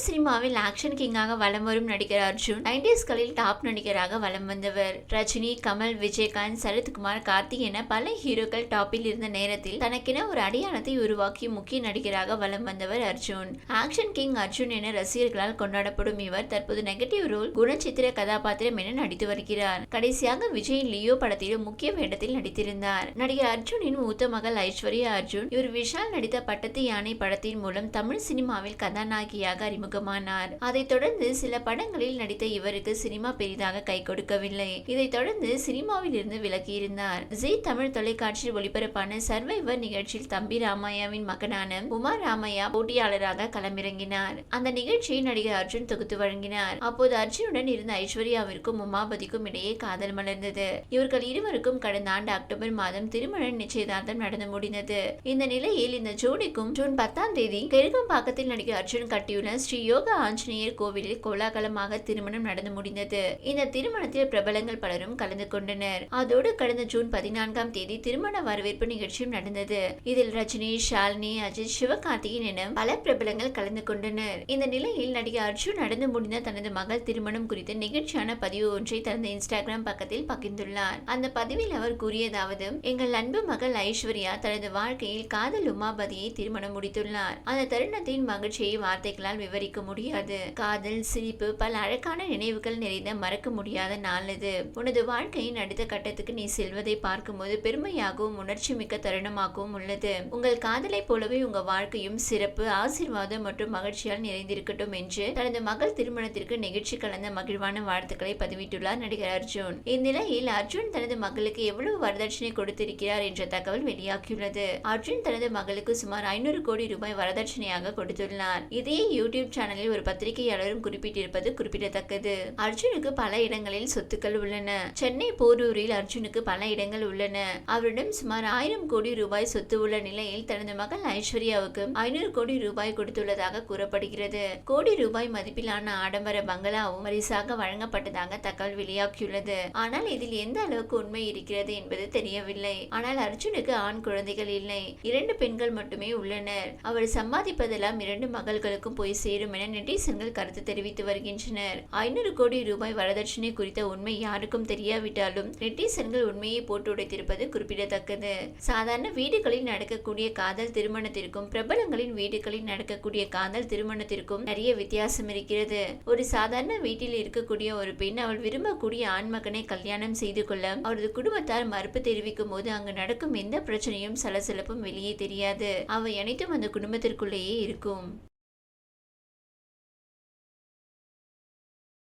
தமிழ் சினிமாவில் ஆக்ஷன் கிங்காக வலம் வரும் நடிகர் அர்ஜுன். நைன்டிஸ்களில் டாப் நடிகராக வலம் வந்தவர். ரஜினி கமல் விஜயகாந்த் சரத்குமார் கார்த்திக் என பல ஹீரோக்கள் டாப்பில் இருந்த நேரத்தில் தனக்கென ஒரு அடையாளத்தை உருவாக்கி முக்கிய நடிகராக வலம் வந்தவர் அர்ஜுன். ஆக்ஷன் கிங் அர்ஜுன் என ரசிகர்களால் கொண்டாடப்படும் இவர் தற்போது நெகட்டிவ் ரோல் குணச்சித்திர கதாபாத்திரம் என நடித்து வருகிறார். கடைசியாக விஜயின் லியோ படத்திலும் முக்கிய வேடத்தில் நடித்திருந்தார். நடிகர் அர்ஜுனின் மூத்த மகள் ஐஸ்வர்யா அர்ஜுன் இவர் விஷால் நடித்த பட்டத்து யானை படத்தின் மூலம் தமிழ் சினிமாவில் கதாநாயகியாக அறிமுகமானார் அதைத் தொடர்ந்து சில படங்களில் நடித்த இவருக்கு சினிமா பெரிதாக கை கொடுக்கவில்லை. இதைத் தொடர்ந்து சினிமாவில் இருந்து விலகியிருந்தார். ஜி தமிழ் தொலைக்காட்சியில் ஒளிபரப்பான சர்வைவர் நிகழ்ச்சியில் தம்பி ராமையாவின் மகனான உமா ராமையா போட்டியாளராக களமிறங்கினார். அந்த நிகழ்ச்சியை நடிகர் அர்ஜுன் தொகுத்து வழங்கினார். அப்போது அர்ஜுனுடன் இருந்த ஐஸ்வர்யாவிற்கும் உமாபதிக்கும் இடையே காதல் மலர்ந்தது. இவர்கள் இருவருக்கும் கடந்த ஆண்டு அக்டோபர் மாதம் திருமண நிச்சயதார்த்தம் நடந்து முடிந்தது. இந்த நிலையில் இந்த ஜோடிக்கும் ஜூன் பத்தாம் தேதி கெருகம்பாக்கத்தில் நடிகர் அர்ஜுன் கட்டியுள்ள ஸ்ரீ யோகா ஆஞ்சநேயர் கோவிலில் கோலாகலமாக திருமணம் நடந்து முடிந்தது. இந்த திருமணத்தில் பிரபலங்கள் பலரும் கலந்து கொண்டனர். அதோடு கடந்த ஜூன் பதினான்காம் தேதி திருமண வரவேற்பு நிகழ்ச்சியும் நடந்தது. இதில் ரஜினி ஷாலினி அஜித் சிவகார்த்திகேயன் என பல பிரபலங்கள் கலந்து கொண்டனர். இந்த நிலையில் நடிகர் அர்ஜுன் நடந்து முடிந்த தனது மகள் திருமணம் குறித்த நிகழ்ச்சியான பதிவு ஒன்றை தனது இன்ஸ்டாகிராம் பக்கத்தில் பகிர்ந்துள்ளார். அந்த பதிவில் அவர் கூறியதாவது எங்கள் அன்பு மகள் ஐஸ்வர்யா தனது வாழ்க்கையில் காதல் உமாபதியை திருமணம் முடித்துள்ளார். அந்த தருணத்தின் மகிழ்ச்சியை வார்த்தைகளால் விவரிக்க முடியாது. காதல் சிரிப்பு பல அழகான நினைவுகள் நிறைந்த மறக்க முடியாத நாள் இது. உனது வாழ்க்கையின் அடுத்த கட்டத்துக்கு நீ செல்வதை பார்க்கும்போது பெருமையாகவும் உணர்ச்சி மிக்க தருணமாகவும் உள்ளது. உங்கள் காதலை போலவே உங்க வாழ்க்கையும் சிறப்பு ஆசீர்வாதம் மற்றும் மகிழ்ச்சியால் நிறைந்திருக்கட்டும் என்று தனது மகள் திருமணத்திற்கு நிகழ்ச்சி கலந்த மகிழ்வான வாழ்த்துக்களை பதிவிட்டுள்ளார் நடிகர் அர்ஜுன். இந்நிலையில் அர்ஜுன் தனது மகளுக்கு எவ்வளவு வரதட்சணை கொடுத்திருக்கிறார் என்ற தகவல் வெளியாகியுள்ளது. அர்ஜுன் தனது மகளுக்கு சுமார் ஐநூறு கோடி ரூபாய் வரதட்சணையாக கொடுத்துள்ளார். இதே யூடியூப் சேனலில் ஒரு பத்திரிகையாளரும் குறிப்பிட்டிருப்பது குறிப்பிடத்தக்கது. அர்ஜுனுக்கு பல இடங்களில் சொத்துக்கள் உள்ளன. சென்னை போரூரில் அர்ஜுனுக்கு பல இடங்கள் உள்ளன. அவரிடம் சுமார் ஆயிரம் கோடி ரூபாய் சொத்து உள்ள நிலையில் தனது மகள் ஐஸ்வர்யாவுக்கு ஐநூறு கோடி ரூபாய் கொடுத்துள்ளதாக கூறப்படுகிறது. கோடி ரூபாய் மதிப்பிலான ஆடம்பர பங்களாவும் பரிசாக வழங்கப்பட்டதாக தகவல் வெளியாகியுள்ளது. ஆனால் இதில் எந்த அளவுக்கு உண்மை இருக்கிறது என்பது தெரியவில்லை. ஆனால் அர்ஜுனுக்கு ஆண் குழந்தைகள் இல்லை. இரண்டு பெண்கள் மட்டுமே உள்ளனர். அவர் சம்பாதிப்பதெல்லாம் இரண்டு மகள்களுக்கும் போய் சேரும் என நெட்டிசன்கள் கருத்து தெரிவித்து வருகின்றனர். ஐநூறு கோடி ரூபாய் வரதட்சணை குறித்த உண்மை யாருக்கும் தெரியாவிட்டாலும் நெட்டிசன்கள் உண்மையை போட்டு உடைத்திருப்பது குறிப்பிடத்தக்கது. சாதாரண வீடுகளில் நடக்கக்கூடிய காதல் திருமணத்திற்கும் பிரபலங்களின் வீடுகளில் நடக்கக்கூடிய காதல் திருமணத்திற்கும் நிறைய வித்தியாசம் இருக்கிறது. ஒரு சாதாரண வீட்டில் இருக்கக்கூடிய ஒரு பெண் அவள் விரும்பக்கூடிய ஆண்மகனை கல்யாணம் செய்து கொள்ள அவரது குடும்பத்தார் மறுப்பு தெரிவிக்கும் போது அங்கு நடக்கும் எந்த பிரச்சனையும் சலசலப்பும் வெளியே தெரியாது. அவை அனைத்தும் அந்த குடும்பத்திற்குள்ளேயே இருக்கும்.